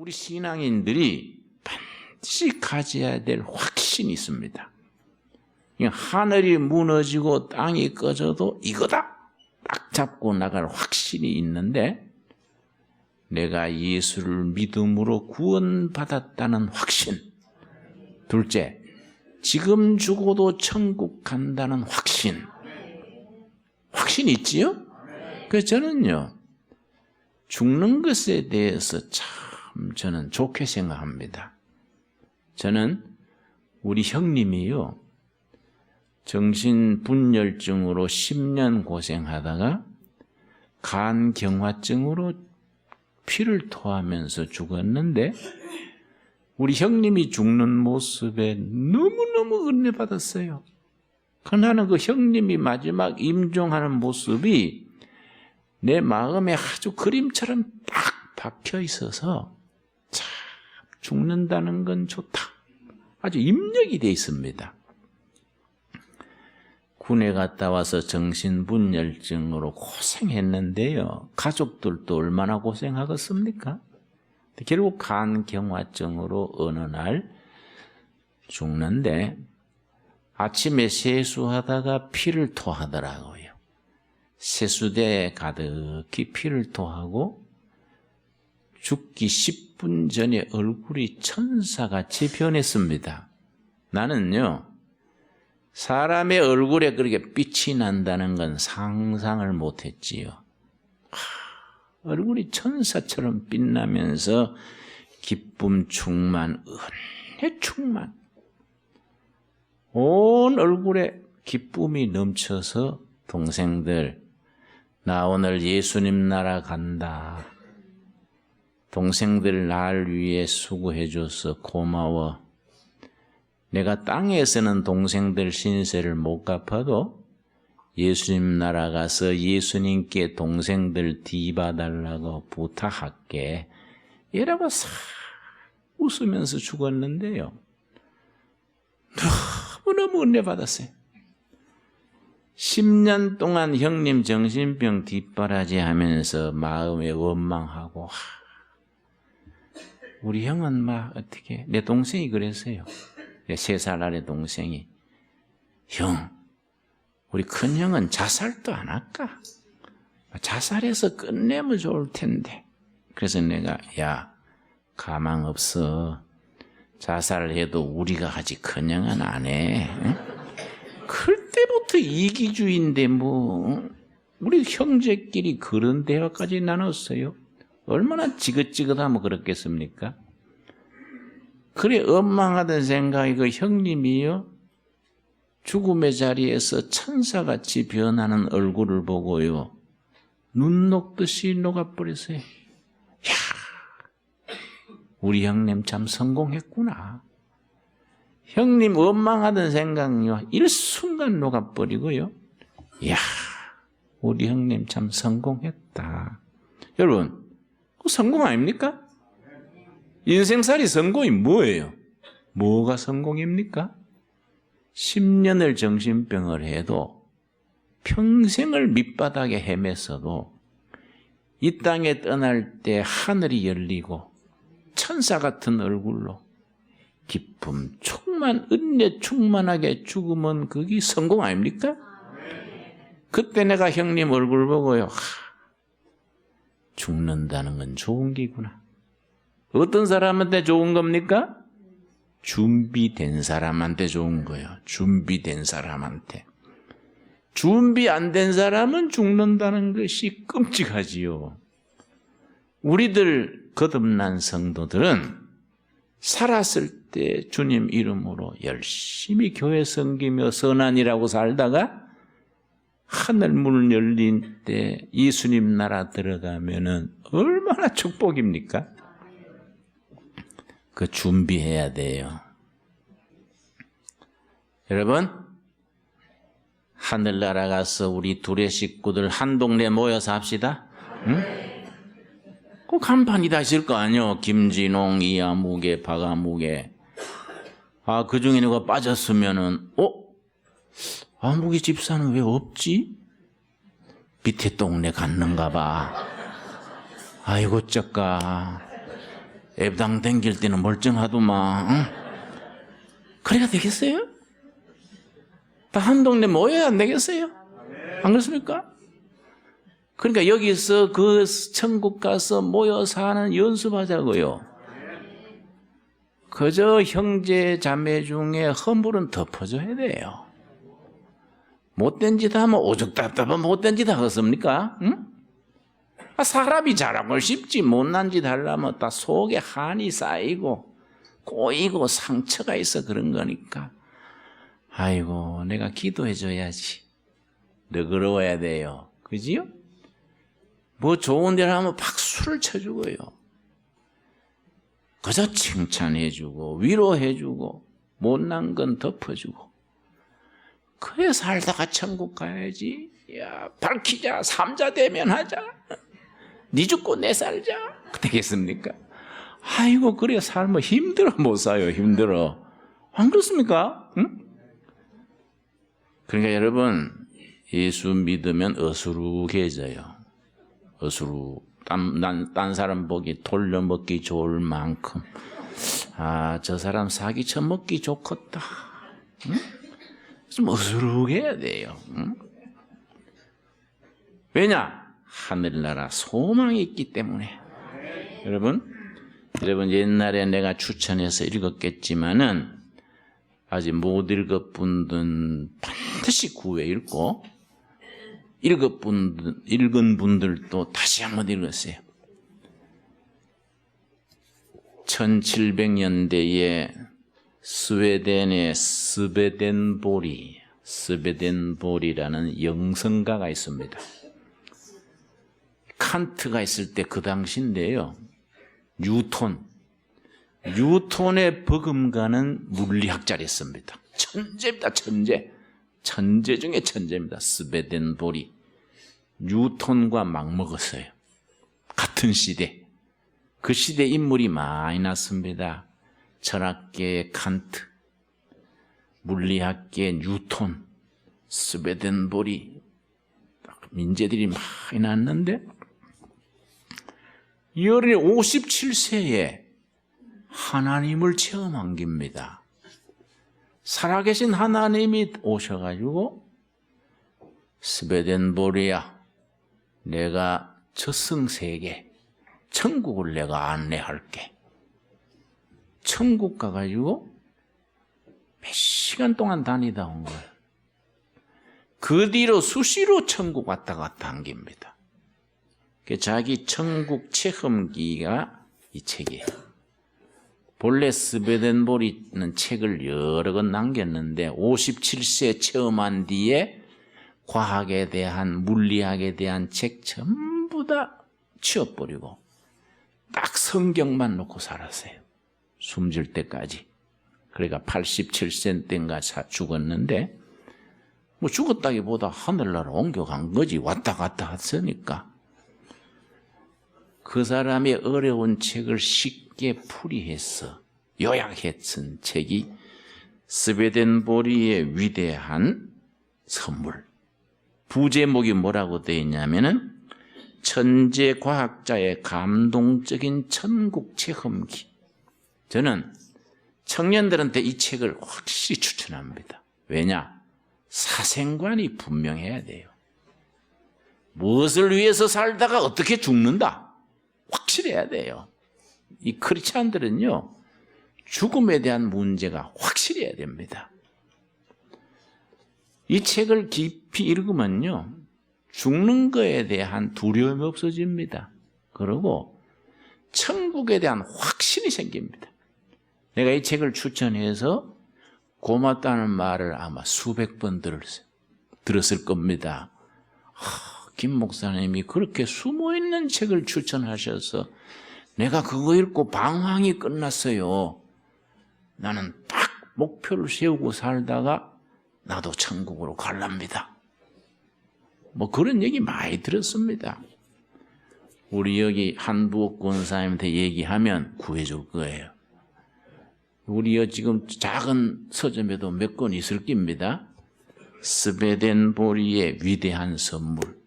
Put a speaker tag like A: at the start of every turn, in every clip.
A: 우리 신앙인들이 반드시 가져야 될 확신이 있습니다. 하늘이 무너지고 땅이 꺼져도 이거다! 딱 잡고 나갈 확신이 있는데 내가 예수를 믿음으로 구원받았다는 확신. 둘째, 지금 죽어도 천국 간다는 확신. 확신 있지요? 그래서 저는요, 죽는 것에 대해서 참 저는 좋게 생각합니다. 저는 우리 형님이요, 정신분열증으로 10년 고생하다가 간경화증으로 피를 토하면서 죽었는데 우리 형님이 죽는 모습에 너무너무 은혜 받았어요. 그 나는 그 형님이 마지막 임종하는 모습이 내 마음에 아주 그림처럼 딱 박혀 있어서 참 죽는다는 건 좋다. 아주 입력이 돼 있습니다. 군에 갔다 와서 정신분열증으로 고생했는데요. 가족들도 얼마나 고생하겠습니까? 결국 간경화증으로 어느 날 죽는데 아침에 세수하다가 피를 토하더라고요. 세수대에 가득히 피를 토하고 죽기 10분 전에 얼굴이 천사같이 변했습니다. 나는요, 사람의 얼굴에 그렇게 빛이 난다는 건 상상을 못했지요. 하, 얼굴이 천사처럼 빛나면서 기쁨 충만, 은혜 충만. 온 얼굴에 기쁨이 넘쳐서 동생들, 나 오늘 예수님 나라 간다. 동생들 날 위해 수고해줘서 고마워. 내가 땅에서는 동생들 신세를 못 갚아도 예수님 나라 가서 예수님께 동생들 뒤봐달라고 부탁할게. 이라고 싹 웃으면서 죽었는데요. 너무너무 은혜 받았어요. 10년 동안 형님 정신병 뒷바라지 하면서 마음에 원망하고, 하, 우리 형은 막 어떻게, 내 동생이 그랬어요. 세 살 아래 동생이 형, 우리 큰 형은 자살도 안 할까? 자살해서 끝내면 좋을 텐데. 그래서 내가 야 가망 없어. 자살해도 우리가 하지 큰 형은 안 해. 응? 그때부터 이기주의인데 뭐 우리 형제끼리 그런 대화까지 나눴어요. 얼마나 지긋지긋하면 그렇겠습니까? 그래 엉망하던 생각이 그 형님이요 죽음의 자리에서 천사같이 변하는 얼굴을 보고요 눈 녹듯이 녹아버렸어요. 야, 우리 형님 참 성공했구나. 형님 원망하던 생각이요 일순간 녹아버리고요. 야, 우리 형님 참 성공했다. 여러분, 그 성공 아닙니까? 인생살이 성공이 뭐예요? 뭐가 성공입니까? 10년을 정신병을 해도 평생을 밑바닥에 헤맸어도 이 땅에 떠날 때 하늘이 열리고 천사 같은 얼굴로 기쁨 충만, 은혜 충만하게 죽으면 그게 성공 아닙니까? 그때 내가 형님 얼굴 보고요. 하, 죽는다는 건 좋은 기구나. 어떤 사람한테 좋은 겁니까? 준비된 사람한테 좋은 거예요. 준비된 사람한테. 준비 안 된 사람은 죽는다는 것이 끔찍하지요. 우리들 거듭난 성도들은 살았을 때 주님 이름으로 열심히 교회 섬기며 선한이라고 살다가 하늘 문 열린 때 예수님 나라 들어가면은 얼마나 축복입니까? 그 준비해야 돼요. 여러분, 하늘나라 가서 우리 둘의 식구들 한 동네 모여서 합시다. 응? 꼭 한판이 다 있을 거 아니요. 김진홍, 이아무개, 박아무개. 아, 그 중에 누가 빠졌으면은, 어? 아무개 집사는 왜 없지? 밑에 동네 갔는가 봐. 아이고, 쩌까. 애당 댕길 때는 멀쩡하더만. 응? 그래야 되겠어요? 다 한 동네 모여야 안 되겠어요? 안 그렇습니까? 그러니까 여기서 그 천국 가서 모여 사는 연습하자고요. 그저 형제 자매 중에 허물은 덮어줘야 돼요. 못된 짓 하면 오죽 답답한 못된 짓 하겠습니까? 응? 아, 사람이 잘하고 싶지 못난 짓 하려면 다 속에 한이 쌓이고 꼬이고 상처가 있어 그런 거니까 아이고 내가 기도해 줘야지 너그러워야 돼요 그지요? 뭐 좋은 데를 하면 박수를 쳐주고요 그저 칭찬해주고 위로해주고 못난 건 덮어주고 그래 살다가 천국 가야지. 야 밝히자. 삼자 대면하자. 니 죽고 내 살자. 되겠습니까? 아이고 그래 삶은 힘들어. 못 사요. 힘들어. 안 그렇습니까? 응? 그러니까 여러분 예수 믿으면 어수룩해져요. 어수룩. 딴, 난, 딴 사람 보기 돌려먹기 좋을 만큼. 아 저 사람 사기 쳐먹기 좋겠다. 응? 좀 어수룩해야 돼요 응? 왜냐? 하늘나라 소망이 있기 때문에 여러분 여러분 옛날에 내가 추천해서 읽었겠지만은 아직 못 읽었분 들 반드시 구해 읽고 읽었분 읽은 분들도 다시 한번 읽었어요. 1700년대에 스웨덴의 스베덴보리 스베덴보리라는 영성가가 있습니다. 칸트가 있을 때 그 당시인데요. 뉴톤, 뉴톤의 버금가는 물리학자랬습니다. 천재입니다, 천재. 천재 중에 천재입니다. 스베덴볼이. 뉴톤과 맞먹었어요. 같은 시대. 그 시대 인물이 많이 났습니다. 철학계의 칸트, 물리학계의 뉴톤, 스베덴볼이 민재들이 많이 났는데 열의 57세에 하나님을 체험한 겁니다. 살아계신 하나님이 오셔가지고 스베덴보리야 내가 저승세계 천국을 내가 안내할게. 천국 가가지고 몇 시간 동안 다니다 온 거예요. 그 뒤로 수시로 천국 왔다 갔다 한 겁니다. 그 자기 천국 체험기가 이 책이에요. 본래 스베덴보리는 책을 여러 권 남겼는데 57세 체험한 뒤에 과학에 대한 물리학에 대한 책 전부 다 치워버리고 딱 성경만 놓고 살았어요. 숨질 때까지. 그러니까 87세 때인가 죽었는데 뭐 죽었다기보다 하늘나라 옮겨간 거지 왔다 갔다 했으니까 그 사람의 어려운 책을 쉽게 풀이해서 요약했던 책이 스베덴보리의 위대한 선물. 부제목이 뭐라고 되어 있냐면은 천재 과학자의 감동적인 천국 체험기. 저는 청년들한테 이 책을 확실히 추천합니다. 왜냐? 사생관이 분명해야 돼요. 무엇을 위해서 살다가 어떻게 죽는다? 확실해야 돼요. 이 크리스찬들은요, 죽음에 대한 문제가 확실해야 됩니다. 이 책을 깊이 읽으면요, 죽는 거에 대한 두려움이 없어집니다. 그리고 천국에 대한 확신이 생깁니다. 내가 이 책을 추천해서 고맙다는 말을 아마 수백 번 들었어요. 들었을 겁니다. 하, 김 목사님이 그렇게 숨어 있는 책을 추천하셔서 내가 그거 읽고 방황이 끝났어요. 나는 딱 목표를 세우고 살다가 나도 천국으로 갈랍니다. 뭐 그런 얘기 많이 들었습니다. 우리 여기 한부옥 권사님한테 얘기하면 구해줄 거예요. 우리 지금 작은 서점에도 몇 권 있을 겁니다. 스베덴 보리의 위대한 선물.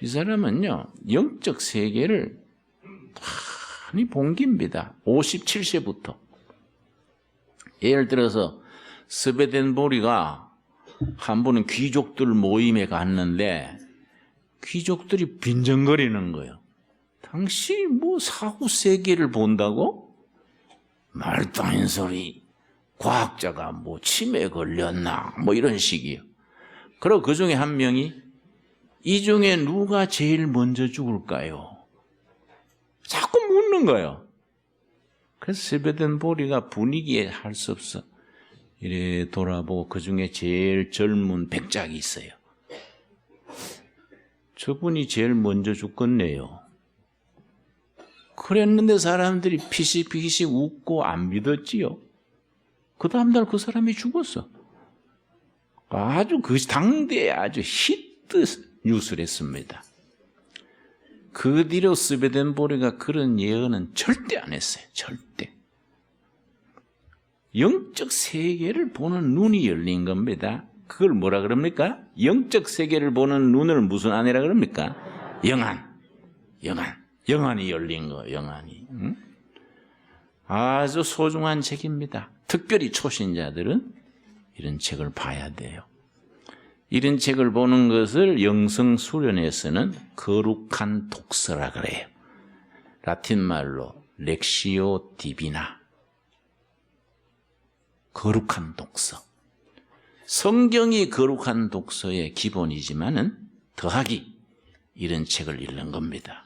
A: 이 사람은요, 영적 세계를 다 많이 본깁니다. 57세부터. 예를 들어서 스베덴 보리가 한 번은 귀족들 모임에 갔는데 귀족들이 빈정거리는 거예요. 당시 뭐 사후 세계를 본다고? 말도 안 되는 소리. 과학자가 뭐 치매에 걸렸나? 뭐 이런 식이에요. 그리고 그 중에 한 명이 이 중에 누가 제일 먼저 죽을까요? 자꾸 묻는 거예요. 그래서 스베덴보리가 분위기에 할 수 없어. 이래 돌아보고 그 중에 제일 젊은 백작이 있어요. 저분이 제일 먼저 죽겠네요. 그랬는데 사람들이 피식피식 웃고 안 믿었지요. 그 다음날 그 사람이 죽었어. 아주 그 당대에 아주 히트 뉴스를 했습니다. 그 뒤로 스베덴보리가 그런 예언은 절대 안 했어요. 절대. 영적 세계를 보는 눈이 열린 겁니다. 그걸 뭐라 그럽니까? 영적 세계를 보는 눈을 무슨 안이라 그럽니까? 영안. 영안. 영안이 열린 거, 영안이. 응? 아주 소중한 책입니다. 특별히 초신자들은 이런 책을 봐야 돼요. 이런 책을 보는 것을 영성 수련에서는 거룩한 독서라 그래요. 라틴 말로 렉시오 디비나. 거룩한 독서. 성경이 거룩한 독서의 기본이지만은 더하기 이런 책을 읽는 겁니다.